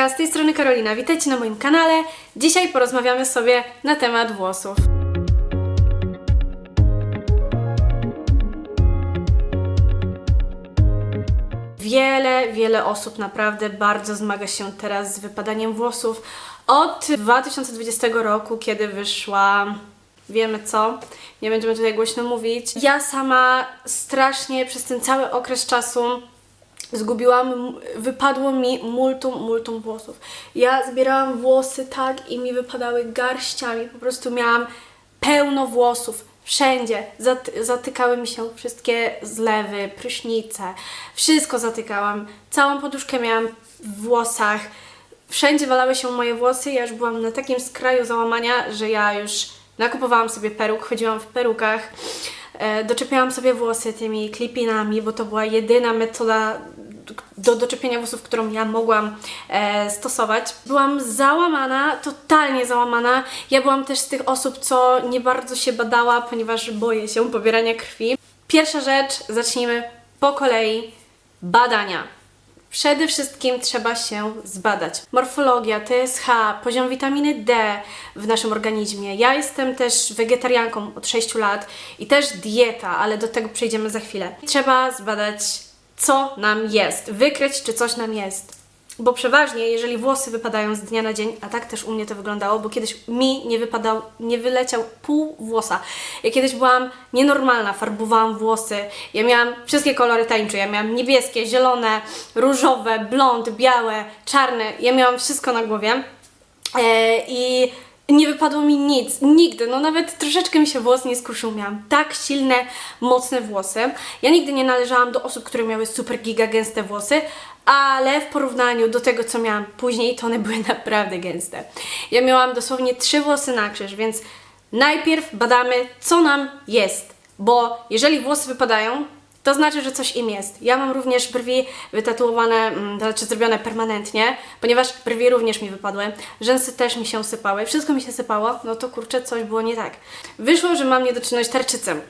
Hejka, z tej strony Karolina, witajcie na moim kanale. Dzisiaj porozmawiamy sobie na temat włosów. Wiele, wiele osób naprawdę bardzo zmaga się teraz z wypadaniem włosów. Od 2020 roku, kiedy wyszła wiemy co, nie będziemy tutaj głośno mówić. Ja sama strasznie przez ten cały okres czasu zgubiłam, wypadło mi multum, multum włosów. Ja zbierałam włosy tak i mi wypadały garściami, po prostu miałam pełno włosów. Wszędzie Zat- zatykały mi się wszystkie zlewy, prysznice, wszystko zatykałam. Całą poduszkę miałam w włosach. Wszędzie walały się moje włosy. Ja już byłam na takim skraju załamania, że ja już nakupowałam sobie peruk, chodziłam w perukach. E, doczepiałam sobie włosy tymi klipinami, bo to była jedyna metoda do doczepienia włosów, którą ja mogłam e, stosować. Byłam załamana, totalnie załamana. Ja byłam też z tych osób, co nie bardzo się badała, ponieważ boję się pobierania krwi. Pierwsza rzecz, zacznijmy po kolei. Badania. Przede wszystkim trzeba się zbadać. Morfologia, TSH, poziom witaminy D w naszym organizmie. Ja jestem też wegetarianką od 6 lat i też dieta, ale do tego przejdziemy za chwilę. Trzeba zbadać, co nam jest, wykryć, czy coś nam jest. Bo przeważnie, jeżeli włosy wypadają z dnia na dzień, a tak też u mnie to wyglądało, bo kiedyś mi nie wypadał, nie wyleciał pół włosa. Ja kiedyś byłam nienormalna, farbowałam włosy. Ja miałam wszystkie kolory tańczy. Ja miałam niebieskie, zielone, różowe, blond, białe, czarne. Ja miałam wszystko na głowie. E, I nie wypadło mi nic, nigdy, no nawet troszeczkę mi się włos nie skruszył, miałam tak silne, mocne włosy. Ja nigdy nie należałam do osób, które miały super giga gęste włosy, ale w porównaniu do tego, co miałam później, to one były naprawdę gęste. Ja miałam dosłownie trzy włosy na krzyż, więc najpierw badamy, co nam jest, bo jeżeli włosy wypadają, to znaczy, że coś im jest. Ja mam również brwi wytatuowane, mm, to znaczy zrobione permanentnie, ponieważ brwi również mi wypadły, rzęsy też mi się sypały, wszystko mi się sypało, no to kurczę, coś było nie tak. Wyszło, że mam niedoczynność tarczycy.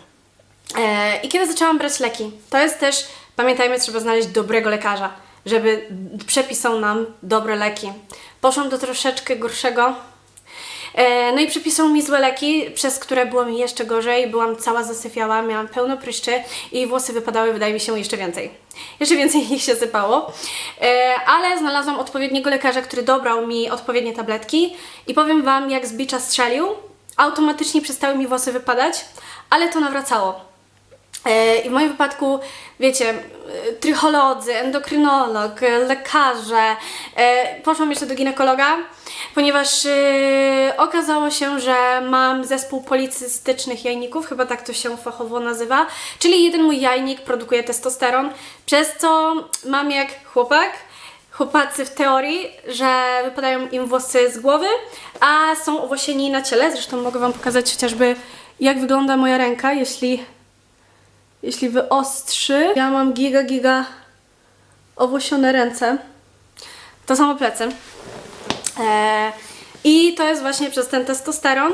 E, I kiedy zaczęłam brać leki, to jest też, pamiętajmy, trzeba znaleźć dobrego lekarza, żeby przepisał nam dobre leki. Poszłam do troszeczkę gorszego, E, No i przypisał mi złe leki, przez które było mi jeszcze gorzej, byłam cała zasyfiała, miałam pełno pryszczy i włosy wypadały, wydaje mi się, jeszcze więcej. Jeszcze więcej ich się sypało, E, ale znalazłam odpowiedniego lekarza, który dobrał mi odpowiednie tabletki i powiem Wam, jak z bicza strzelił, automatycznie przestały mi włosy wypadać, ale to nawracało. E, I w moim wypadku, wiecie, e, trycholodzy, endokrynolog, e, lekarze. Poszłam jeszcze do ginekologa, ponieważ okazało się, że mam zespół policystycznych jajników, chyba tak to się fachowo nazywa, czyli jeden mój jajnik produkuje testosteron, przez co mam jak chłopak, chłopacy w teorii, że wypadają im włosy z głowy, a są owłosieni na ciele. Zresztą mogę Wam pokazać chociażby, jak wygląda moja ręka, jeśli jeśli wyostrzy. Ja mam giga, giga owłosione ręce. To samo plecy. E, I to jest właśnie przez ten testosteron.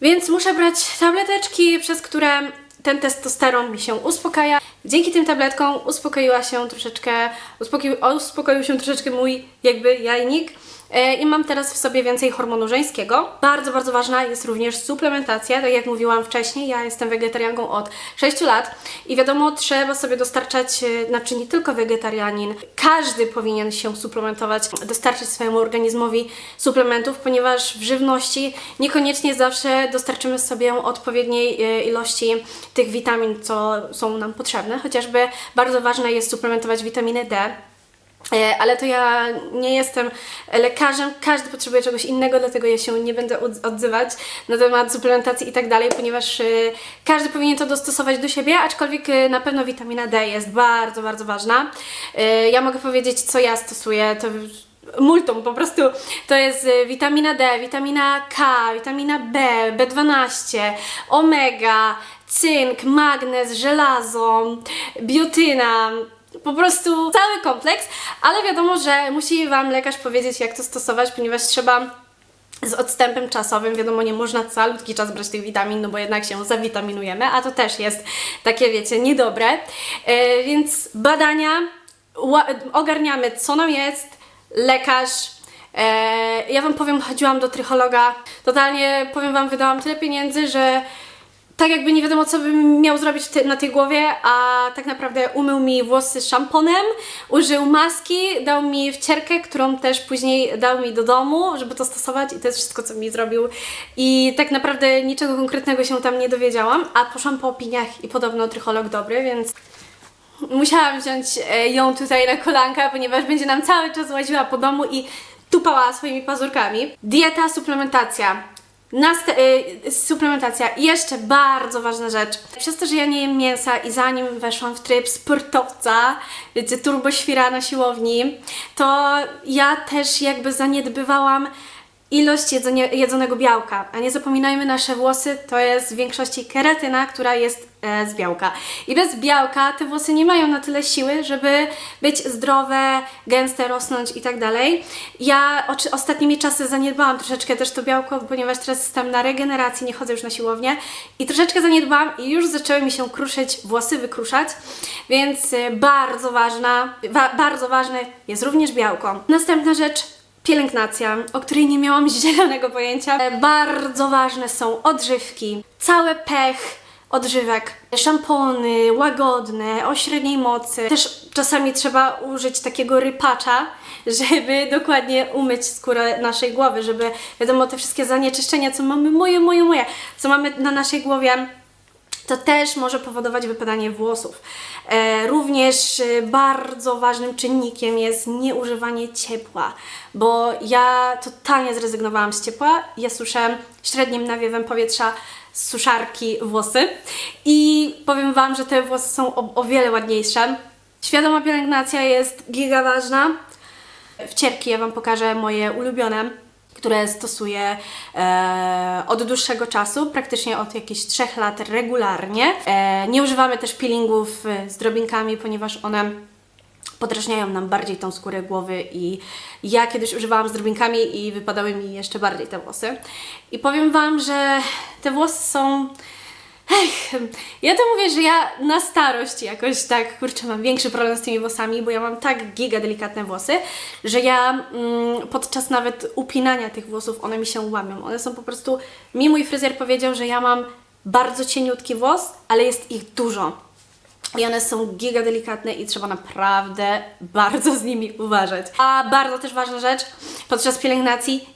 Więc muszę brać tableteczki, przez które ten testosteron mi się uspokaja. Dzięki tym tabletkom uspokoiła się troszeczkę, uspokoił, uspokoił się troszeczkę mój jakby jajnik. E, I mam teraz w sobie więcej hormonu żeńskiego. Bardzo, bardzo ważna jest również suplementacja. Tak jak mówiłam wcześniej, ja jestem wegetarianką od 6 lat i wiadomo, trzeba sobie dostarczać, e, znaczy nie tylko wegetarianin, każdy powinien się suplementować, dostarczyć swojemu organizmowi suplementów, ponieważ w żywności niekoniecznie zawsze dostarczymy sobie odpowiedniej e, ilości tych witamin, co są nam potrzebne. Chociażby bardzo ważne jest suplementować witaminę D. E, Ale to ja nie jestem lekarzem, każdy potrzebuje czegoś innego, dlatego ja się nie będę od- odzywać na temat suplementacji i tak dalej, ponieważ e, każdy powinien to dostosować do siebie, aczkolwiek e, na pewno witamina D jest bardzo, bardzo ważna. Ja mogę powiedzieć, co ja stosuję, to multum po prostu to jest e, witamina D, witamina K, witamina B, B12, omega, cynk, magnez, żelazo, biotyna, po prostu cały kompleks, ale wiadomo, że musi Wam lekarz powiedzieć, jak to stosować, ponieważ trzeba z odstępem czasowym, wiadomo, nie można calutki czas brać tych witamin, no bo jednak się zawitaminujemy, a to też jest takie, wiecie, niedobre. E, więc badania, ogarniamy, co nam jest, lekarz. E, ja Wam powiem, chodziłam do trychologa. Totalnie, powiem Wam, wydałam tyle pieniędzy, że tak jakby nie wiadomo, co bym miał zrobić ty- na tej głowie, a tak naprawdę umył mi włosy szamponem, użył maski, dał mi wcierkę, którą też później dał mi do domu, żeby to stosować i to jest wszystko, co mi zrobił. I tak naprawdę niczego konkretnego się tam nie dowiedziałam, a poszłam po opiniach i podobno trycholog dobry, więc musiałam wziąć e, ją tutaj na kolanka, ponieważ będzie nam cały czas łaziła po domu i tupała swoimi pazurkami. Dieta, suplementacja. Naste- y, suplementacja. I jeszcze bardzo ważna rzecz. Przez to, że ja nie jem mięsa i zanim weszłam w tryb sportowca, wiecie, turboświra na siłowni, to ja też jakby zaniedbywałam ilość jedzenie, jedzonego białka. A nie zapominajmy, nasze włosy to jest w większości keratyna, która jest e, z białka. I bez białka te włosy nie mają na tyle siły, żeby być zdrowe, gęste, rosnąć i tak dalej. Ja ostatnimi czasy zaniedbałam troszeczkę też to białko, ponieważ teraz jestem na regeneracji, nie chodzę już na siłownię i troszeczkę zaniedbałam i już zaczęły mi się kruszyć, włosy wykruszać, więc e, bardzo ważna, wa, bardzo ważne jest również białko. Następna rzecz, Pielęgnacja, o której nie miałam zielonego pojęcia. E, Bardzo ważne są odżywki, cały pech odżywek, szampony łagodne, o średniej mocy. Też czasami trzeba użyć takiego rypacza, żeby dokładnie umyć skórę naszej głowy, żeby wiadomo te wszystkie zanieczyszczenia, co mamy, moje, moje, moje, co mamy na naszej głowie, to też może powodować wypadanie włosów. E, również e, bardzo ważnym czynnikiem jest nieużywanie ciepła, bo ja totalnie zrezygnowałam z ciepła. Ja suszę średnim nawiewem powietrza z suszarki włosy i powiem Wam, że te włosy są o, o wiele ładniejsze. Świadoma pielęgnacja jest giga ważna. Wcierki ja Wam pokażę moje ulubione, które stosuję e, od dłuższego czasu, praktycznie od jakichś 3 lat regularnie. E, nie używamy też peelingów e, z drobinkami, ponieważ one podrażniają nam bardziej tą skórę głowy i ja kiedyś używałam z drobinkami i wypadały mi jeszcze bardziej te włosy. I powiem Wam, że te włosy są... Ech, ja to mówię, że ja na starość jakoś tak, kurczę, mam większy problem z tymi włosami, bo ja mam tak giga delikatne włosy, że ja mm, podczas nawet upinania tych włosów one mi się łamią. One są po prostu, mi mój fryzjer powiedział, że ja mam bardzo cieniutki włos, ale jest ich dużo. I one są giga delikatne i trzeba naprawdę bardzo z nimi uważać. A bardzo też ważna rzecz podczas pielęgnacji,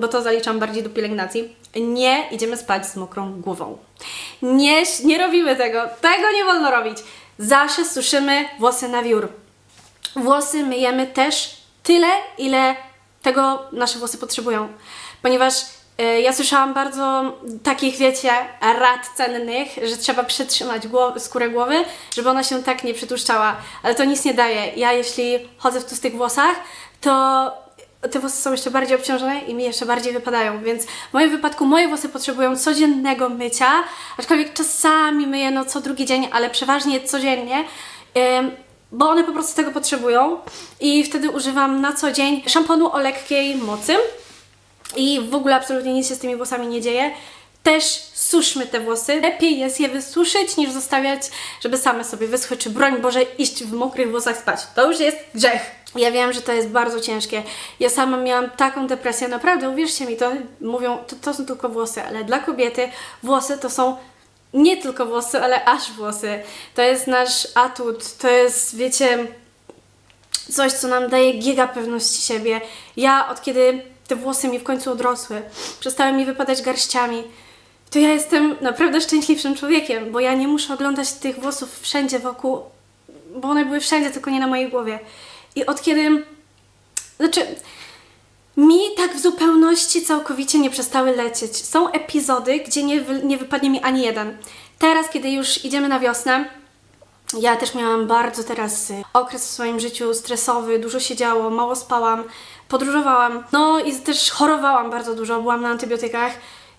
bo to zaliczam bardziej do pielęgnacji, nie idziemy spać z mokrą głową. Nie, nie robimy tego. Tego nie wolno robić. Zawsze suszymy włosy na wiór. Włosy myjemy też tyle, ile tego nasze włosy potrzebują. Ponieważ ja słyszałam bardzo takich, wiecie, rad cennych, że trzeba przytrzymać głow- skórę głowy, żeby ona się tak nie przytłuszczała. Ale to nic nie daje. Ja jeśli chodzę w tłustych włosach, to te włosy są jeszcze bardziej obciążone i mi jeszcze bardziej wypadają, więc w moim wypadku moje włosy potrzebują codziennego mycia, aczkolwiek czasami myję no co drugi dzień, ale przeważnie codziennie. Ym, bo one po prostu tego potrzebują i wtedy używam na co dzień szamponu o lekkiej mocy i w ogóle absolutnie nic się z tymi włosami nie dzieje. Też suszmy te włosy. Lepiej jest je wysuszyć niż zostawiać, żeby same sobie wyschły, czy broń Boże iść w mokrych włosach spać. To już jest grzech. Ja wiem, że to jest bardzo ciężkie. Ja sama miałam taką depresję, naprawdę, uwierzcie mi, to mówią, to, to są tylko włosy, ale dla kobiety włosy to są nie tylko włosy, ale aż włosy. To jest nasz atut, to jest, wiecie, coś, co nam daje giga pewności siebie. Ja od kiedy te włosy mi w końcu odrosły, przestały mi wypadać garściami, to ja jestem naprawdę szczęśliwszym człowiekiem, bo ja nie muszę oglądać tych włosów wszędzie wokół, bo one były wszędzie, tylko nie na mojej głowie. I od kiedy, znaczy, mi tak w zupełności całkowicie nie przestały lecieć. Są epizody, gdzie nie, nie wypadnie mi ani jeden. Teraz, kiedy już idziemy na wiosnę, ja też miałam bardzo teraz y, okres w swoim życiu stresowy, dużo się działo, mało spałam, podróżowałam, no i też chorowałam bardzo dużo, byłam na antybiotykach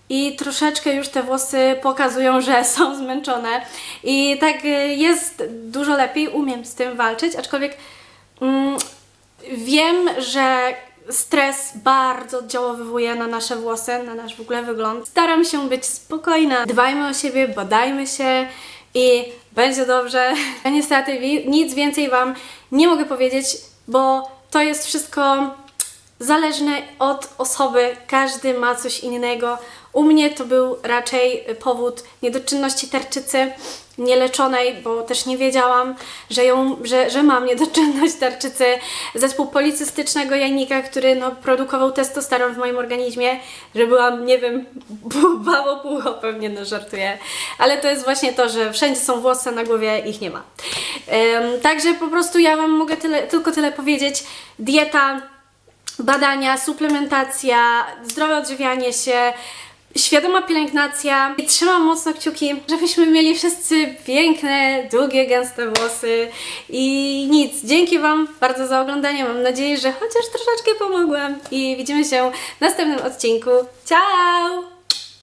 i troszeczkę już te włosy pokazują, że są zmęczone i tak y, jest dużo lepiej, umiem z tym walczyć, aczkolwiek mm, wiem, że stres bardzo oddziaływuje na nasze włosy, na nasz w ogóle wygląd. Staram się być spokojna, dbajmy o siebie, badajmy się i będzie dobrze. Ja niestety nic więcej Wam nie mogę powiedzieć, bo to jest wszystko zależne od osoby, każdy ma coś innego. U mnie to był raczej powód niedoczynności tarczycy nieleczonej, bo też nie wiedziałam, że, ją, że, że mam niedoczynność tarczycy, zespół policystycznego jajnika, który no, produkował testosteron w moim organizmie, że byłam, nie wiem, bało pucho pewnie, no żartuję, ale to jest właśnie to, że wszędzie są włosy, na głowie ich nie ma. Em, także po prostu ja Wam mogę tyle, tylko tyle powiedzieć. Dieta, badania, suplementacja, zdrowe odżywianie się, świadoma pielęgnacja. I trzymam mocno kciuki, żebyśmy mieli wszyscy piękne, długie, gęste włosy. I nic, dzięki Wam bardzo za oglądanie. Mam nadzieję, że chociaż troszeczkę pomogłam. I widzimy się w następnym odcinku. Ciao!